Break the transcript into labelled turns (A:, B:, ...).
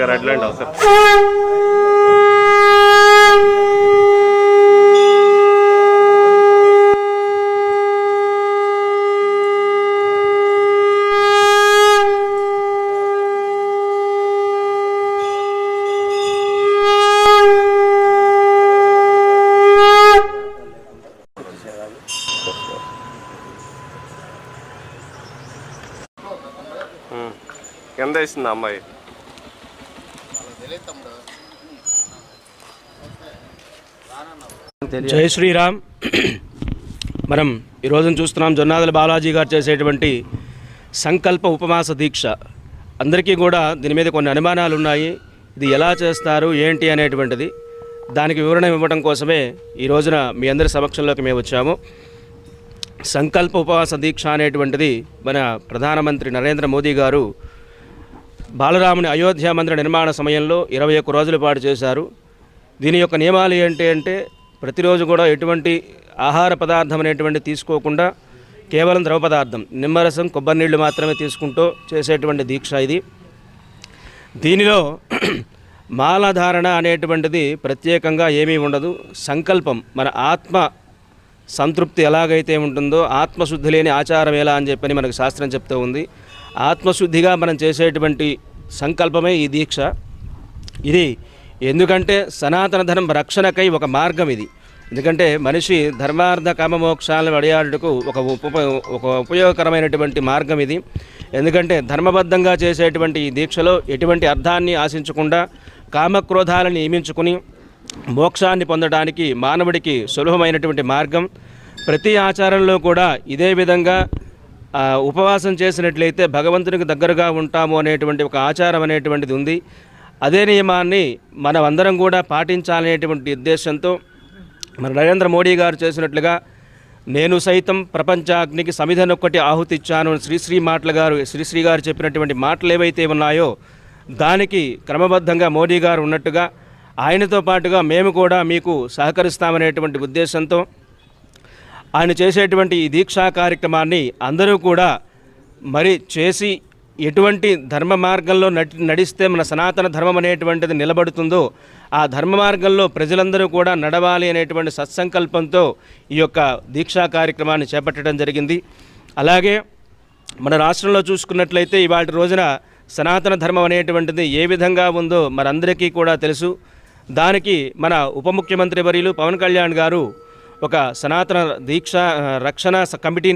A: గారు అట్లాంటి అవసరం. ఎంత ఇస్తుంది అమ్మాయి?
B: జై శ్రీరామ్. మనం ఈరోజు చూస్తున్నాం జొన్నాదల బాలాజీ గారు చేసేటువంటి సంకల్ప ఉపవాస దీక్ష. అందరికీ కూడా దీని మీద కొన్ని అనుమానాలు ఉన్నాయి. ఇది ఎలా చేస్తారు? ఏంటి అనేటువంటిది దానికి వివరణ ఇవ్వడం కోసమే ఈ రోజున మీ అందరి సమక్షంలోకి మేము వచ్చాము. సంకల్ప ఉపవాస దీక్ష అనేటువంటిది మన ప్రధానమంత్రి నరేంద్ర మోదీ గారు బాలరాముని అయోధ్య మందిర నిర్మాణ సమయంలో ఇరవై ఒక్క రోజుల పాటు చేశారు. దీని యొక్క నియమాలు ఏంటి అంటే ప్రతిరోజు కూడా ఎటువంటి ఆహార పదార్థం అనేటువంటి తీసుకోకుండా కేవలం ద్రవ పదార్థం నిమ్మరసం కొబ్బరి నీళ్ళు మాత్రమే తీసుకుంటూ చేసేటువంటి దీక్ష ఇది. దీనిలో మాలధారణ అనేటువంటిది ప్రత్యేకంగా ఏమీ ఉండదు. సంకల్పం మన ఆత్మ సంతృప్తి ఎలాగైతే ఉంటుందో ఆత్మశుద్ధి లేని ఆచారం ఎలా అని చెప్పని మనకు శాస్త్రం చెప్తూ ఉంది. ఆత్మశుద్ధిగా మనం చేసేటువంటి సంకల్పమే ఈ దీక్ష. ఇది ఎందుకంటే సనాతన ధర్మ రక్షణకై ఒక మార్గం ఇది. ఎందుకంటే మనిషి ధర్మార్థ కామమోక్షాలను అడియాడుటకు ఒక ఉప ఒక ఉపయోగకరమైనటువంటి మార్గం ఇది. ఎందుకంటే ధర్మబద్ధంగా చేసేటువంటి ఈ దీక్షలో ఎటువంటి అర్థాన్ని ఆశించకుండా కామక్రోధాలను నియమించుకుని మోక్షాన్ని పొందడానికి మానవుడికి సులభమైనటువంటి మార్గం. ప్రతి ఆచారంలో కూడా ఇదే విధంగా ఉపవాసం చేసినట్లయితే భగవంతునికి దగ్గరగా ఉంటాము అనేటువంటి ఒక ఆచారం అనేటువంటిది ఉంది. అదే నియమాన్ని మనం అందరం కూడా పాటించాలనేటువంటి ఉద్దేశంతో మన నరేంద్ర మోడీ గారు చేసినట్లుగా నేను సైతం ప్రపంచాగ్నికి సమిధనొక్కటి ఆహుతిచ్చాను శ్రీశ్రీ మాటలు గారు శ్రీశ్రీ గారు చెప్పినటువంటి మాటలు ఏవైతే ఉన్నాయో దానికి క్రమబద్ధంగా మోడీ గారు ఉన్నట్టుగా ఆయనతో పాటుగా మేము కూడా మీకు సహకరిస్తామనేటువంటి ఉద్దేశంతో ఆయన చేసేటువంటి ఈ దీక్షా కార్యక్రమాన్ని అందరూ కూడా మరి చేసి ఎటువంటి ధర్మ మార్గంలో నటి నడిస్తే మన సనాతన ధర్మం అనేటువంటిది నిలబడుతుందో ఆ ధర్మ మార్గంలో ప్రజలందరూ కూడా నడవాలి అనేటువంటి సత్సంకల్పంతో ఈ యొక్క దీక్షా కార్యక్రమాన్ని చేపట్టడం జరిగింది. అలాగే మన రాష్ట్రంలో చూసుకున్నట్లయితే ఇవాటి రోజున సనాతన ధర్మం అనేటువంటిది ఏ విధంగా ఉందో మనందరికీ కూడా తెలుసు. దానికి మన ఉప ముఖ్యమంత్రి వర్యులు పవన్ కళ్యాణ్ గారు ఒక సనాతన దీక్ష రక్షణ స- కమిటీ